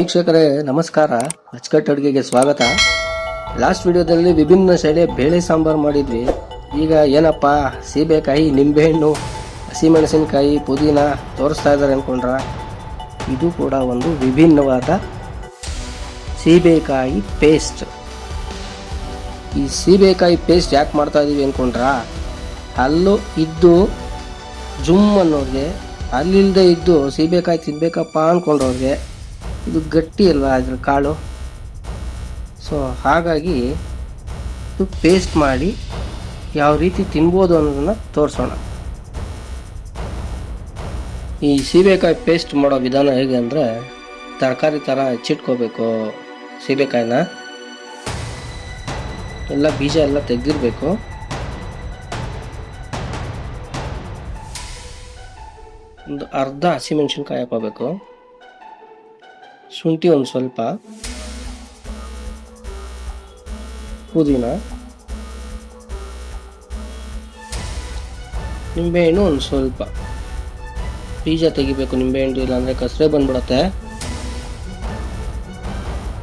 ವೀಕ್ಷಕರೇ, ನಮಸ್ಕಾರ. ಅಚ್ಚಕಟ್ ಅಡುಗೆಗೆ ಸ್ವಾಗತ. ಲಾಸ್ಟ್ ವಿಡಿಯೋದಲ್ಲಿ ವಿಭಿನ್ನ ಶೈಲಿಯ ಬೇಳೆ ಸಾಂಬಾರು ಮಾಡಿದ್ವಿ. ಈಗ ಏನಪ್ಪ, ಸೀಬೆಕಾಯಿ, ನಿಂಬೆಹಣ್ಣು, ಹಸಿಮೆಣಸಿನಕಾಯಿ, ಪುದೀನ ತೋರಿಸ್ತಾ ಇದ್ದಾರೆ ಅಂದ್ಕೊಂಡ್ರ ಇದು ಕೂಡ ಒಂದು ವಿಭಿನ್ನವಾದ ಸೀಬೆಕಾಯಿ ಪೇಸ್ಟ್ ಈ ಸೀಬೆಕಾಯಿ ಪೇಸ್ಟ್ ಯಾಕೆ ಮಾಡ್ತಾ ಇದ್ದೀವಿ ಅಂದ್ಕೊಂಡ್ರ ಅಲ್ಲೂ ಇದ್ದು ಜುಮ್ ಅನ್ನೋರಿಗೆ ಅಲ್ಲಿಲ್ಲದೆ ಇದ್ದು ಸೀಬೆಕಾಯಿ ತಿನ್ಬೇಕಪ್ಪ ಅಂದ್ಕೊಂಡವ್ರಿಗೆ ಇದು ಗಟ್ಟಿ ಅಲ್ವಾ ಅದ್ರ ಕಾಳು? ಸೊ ಹಾಗಾಗಿ ಇದು ಪೇಸ್ಟ್ ಮಾಡಿ ಯಾವ ರೀತಿ ತಿನ್ಬೋದು ಅನ್ನೋದನ್ನು ತೋರಿಸೋಣ. ಈ ಸೀಬೆಕಾಯಿ ಪೇಸ್ಟ್ ಮಾಡೋ ವಿಧಾನ ಹೇಗೆ ಅಂದರೆ ತರಕಾರಿ ಥರ ಹೆಚ್ಚಿಟ್ಕೋಬೇಕು ಸೀಬೆಕಾಯಿನ. ಎಲ್ಲ ಬೀಜ ಎಲ್ಲ ತೆಗೆದಿರಬೇಕು. ಒಂದು ಅರ್ಧ ಹಸಿಮೆಣ್ಸಿನ್ಕಾಯಿ ಹಾಕೋಬೇಕು ಶುಂಠಿ ಒಂದು ಸ್ವಲ್ಪ. ಪುದೀನ. ನಿಂಬೆಹಣ್ಣು ಒಂದು ಸ್ವಲ್ಪ. ಬೀಜ ತೆಗಿಬೇಕು, ನಿಂಬೆಹಣ್ಣು ಇಲ್ಲಾಂದರೆ ಕಸರೆ ಬಂದ್ಬಿಡತ್ತೆ.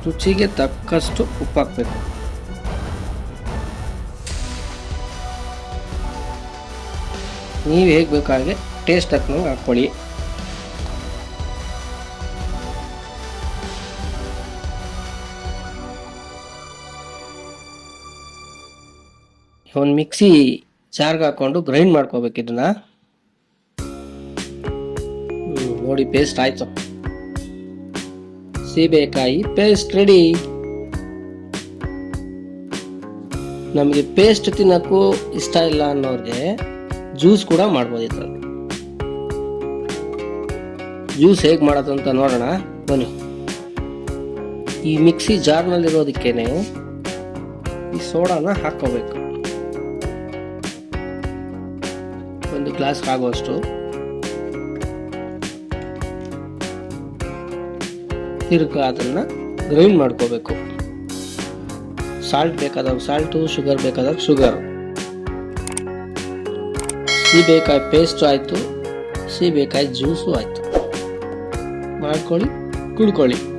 ರುಚಿಗೆ ತಕ್ಕಷ್ಟು ಉಪ್ಪು ಹಾಕಬೇಕು. ನೀವು ಹೇಗೆ ಬೇಕಾಗೆ ಟೇಸ್ಟ್ ಹಾಕ್ಕೊಂಡು ಹಾಕ್ಕೊಳ್ಳಿ. ಒಂದು ಮಿಕ್ಸಿ ಜಾರ್ಗೆ ಹಾಕೊಂಡು ಗ್ರೈಂಡ್ ಮಾಡ್ಕೋಬೇಕು ಇದನ್ನ. ನೋಡಿ ಪೇಸ್ಟ್ ಆಯ್ತು. ಸೀಬೆಕಾಯಿ ಪೇಸ್ಟ್ ರೆಡಿ ನಮಗೆ ಪೇಸ್ಟ್ ತಿನ್ನಕ್ಕೂ ಇಷ್ಟ ಇಲ್ಲ ಅನ್ನೋರಿಗೆ ಜ್ಯೂಸ್ ಕೂಡ ಮಾಡ್ಬೋದು ಇದ್ರಲ್ಲಿ. ಜ್ಯೂಸ್ ಹೇಗೆ ಮಾಡೋದು ಅಂತ ನೋಡೋಣ, ಬನ್ನಿ. ಈ ಮಿಕ್ಸಿ ಜಾರ್ನಲ್ಲಿರೋದಕ್ಕೇನೆ ಈ ಸೋಡಾನ ಹಾಕೋಬೇಕು ಒಂದು ಗ್ಲಾಸ್ ಆಗುವಷ್ಟು ತಿರ್ಗ ಅದನ್ನ ಗ್ರೈಂಡ್ ಮಾಡ್ಕೋಬೇಕು. ಸಾಲ್ಟ್ ಬೇಕಾದಾಗ ಸಾಲ್ಟು ಶುಗರ್ ಬೇಕಾದಾಗ ಶುಗರ್ ಸೀಬೆಕಾಯಿ ಪೇಸ್ಟು ಆಯಿತು ಸೀಬೆಕಾಯಿ ಜ್ಯೂಸು ಆಯಿತು. ಮಾಡ್ಕೊಳ್ಳಿ, ಕುಡ್ಕೊಳ್ಳಿ.